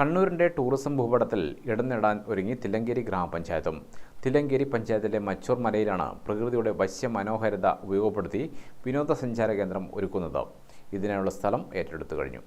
കണ്ണൂരിന്റെ tourism ഭൂപടത്തിൽ ഇടം നേടാൻ ഒരുങ്ങി തില്ലങ്കേരി ഗ്രാമപഞ്ചായത്തും. തില്ലങ്കേരി പഞ്ചായത്തിലെ മച്ചൂർ മലയിലാണ് പ്രകൃതിയുടെ വശ്യ മനോഹരത ഉപയോഗപ്പെടുത്തി വിനോദസഞ്ചാര കേന്ദ്രം ഒരുക്കുന്നത്. ഇതിനായുള്ള സ്ഥലം ഏറ്റെടുത്തു കഴിഞ്ഞു.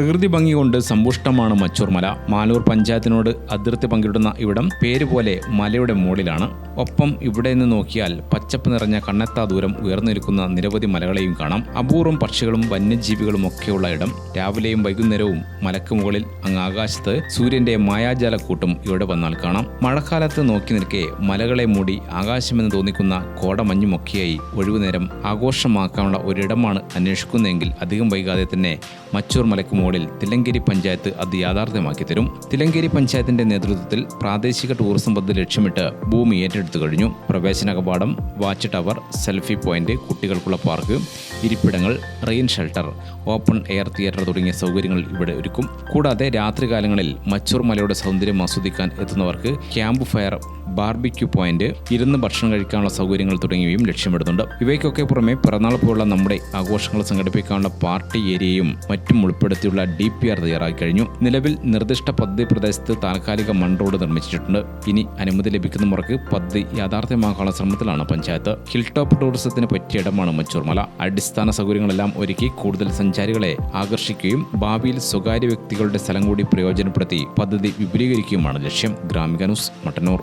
പ്രകൃതി ഭംഗി കൊണ്ട് സമ്പുഷ്ടമാണ് മച്ചൂർ മല. മാലൂർ പഞ്ചായത്തിനോട് അതിർത്തി പങ്കിടുന്ന ഇവിടം പേര് പോലെ മലയുടെ മുകളിലാണ്. ഒപ്പം ഇവിടെ നിന്ന് നോക്കിയാൽ പച്ചപ്പ് നിറഞ്ഞ കണ്ണെത്താ ദൂരം ഉയർന്നിരിക്കുന്ന നിരവധി മലകളെയും കാണാം. അപൂർവം പക്ഷികളും വന്യജീവികളും ഒക്കെയുള്ള ഇടം. രാവിലെയും വൈകുന്നേരവും മലക്ക് മുകളിൽ അങ്ങ് ആകാശത്ത് സൂര്യന്റെ മായാജാലക്കൂട്ടും ഇവിടെ വന്നാൽ കാണാം. മഴക്കാലത്ത് നോക്കി നിൽക്കെ മലകളെ മൂടി ആകാശമെന്ന് തോന്നിക്കുന്ന കോടമഞ്ഞുമൊക്കെയായി ഒഴിവുനേരം ആഘോഷമാക്കാനുള്ള ഒരിടമാണ് അന്വേഷിക്കുന്നതെങ്കിൽ അധികം വൈകാതെ തന്നെ മച്ചൂർ മലക്ക് മുകളിൽ തിലങ്കേരി പഞ്ചായത്ത് അത് യാഥാർത്ഥ്യമാക്കി തരും. തിലങ്കേരി പഞ്ചായത്തിന്റെ നേതൃത്വത്തിൽ പ്രാദേശിക ടൂറിസം പദ്ധതി ലക്ഷ്യമിട്ട് ഭൂമി ഏറ്റെടുത്തു കഴിഞ്ഞു. പ്രവേശന കവാടം വാച്ച് ടവർ സെൽഫി പോയിന്റ് കുട്ടികൾക്കുള്ള park ഇരിപ്പിടങ്ങൾ rain shelter open air theatre തുടങ്ങിയ സൗകര്യങ്ങൾ ഇവിടെ ഒരുക്കും. കൂടാതെ രാത്രികാലങ്ങളിൽ മച്ചൂർ മലയുടെ സൗന്ദര്യം ആസ്വദിക്കാൻ എത്തുന്നവർക്ക് ക്യാമ്പ് ഫയർ ബാർബിക്യൂ പോയിന്റ് ഇരുന്ന് ഭക്ഷണം കഴിക്കാനുള്ള സൗകര്യങ്ങൾ തുടങ്ങിയവയും ലക്ഷ്യമിടുന്നുണ്ട്. ഇവയ്ക്കൊക്കെ പുറമെ പിറന്നാൾ പോലുള്ള നമ്മുടെ ആഘോഷങ്ങൾ സംഘടിപ്പിക്കാനുള്ള പാർട്ടി ഏരിയയും മറ്റും ഉൾപ്പെടുത്തിയുള്ള ഡി പി ആർ തയ്യാറാക്കി കഴിഞ്ഞു. നിലവിൽ നിർദ്ദിഷ്ട പദ്ധതി പ്രദേശത്ത് താൽക്കാലിക മൺ റോഡ് നിർമ്മിച്ചിട്ടുണ്ട്. ഇനി അനുമതി ലഭിക്കുന്ന മുറക്ക് പദ്ധതി യാഥാർത്ഥ്യമാക്കാനുള്ള ശ്രമത്തിലാണ് പഞ്ചായത്ത്. ഹിൽ ടോപ്പ് ടൂറിസത്തിന് പറ്റിയ ഇടമാണ് മച്ചൂർമല അടിസ്ഥാന സൗകര്യങ്ങളെല്ലാം ഒരുക്കി കൂടുതൽ സഞ്ചാരികളെ ആകർഷിക്കുകയും ഭാവിയിൽ സ്വകാര്യ വ്യക്തികളുടെ സ്ഥലം കൂടി പ്രയോജനപ്പെടുത്തി പദ്ധതി വിപുലീകരിക്കുകയുമാണ് ലക്ഷ്യം. ഗ്രാമിക ന്യൂസ് മട്ടന്നൂർ.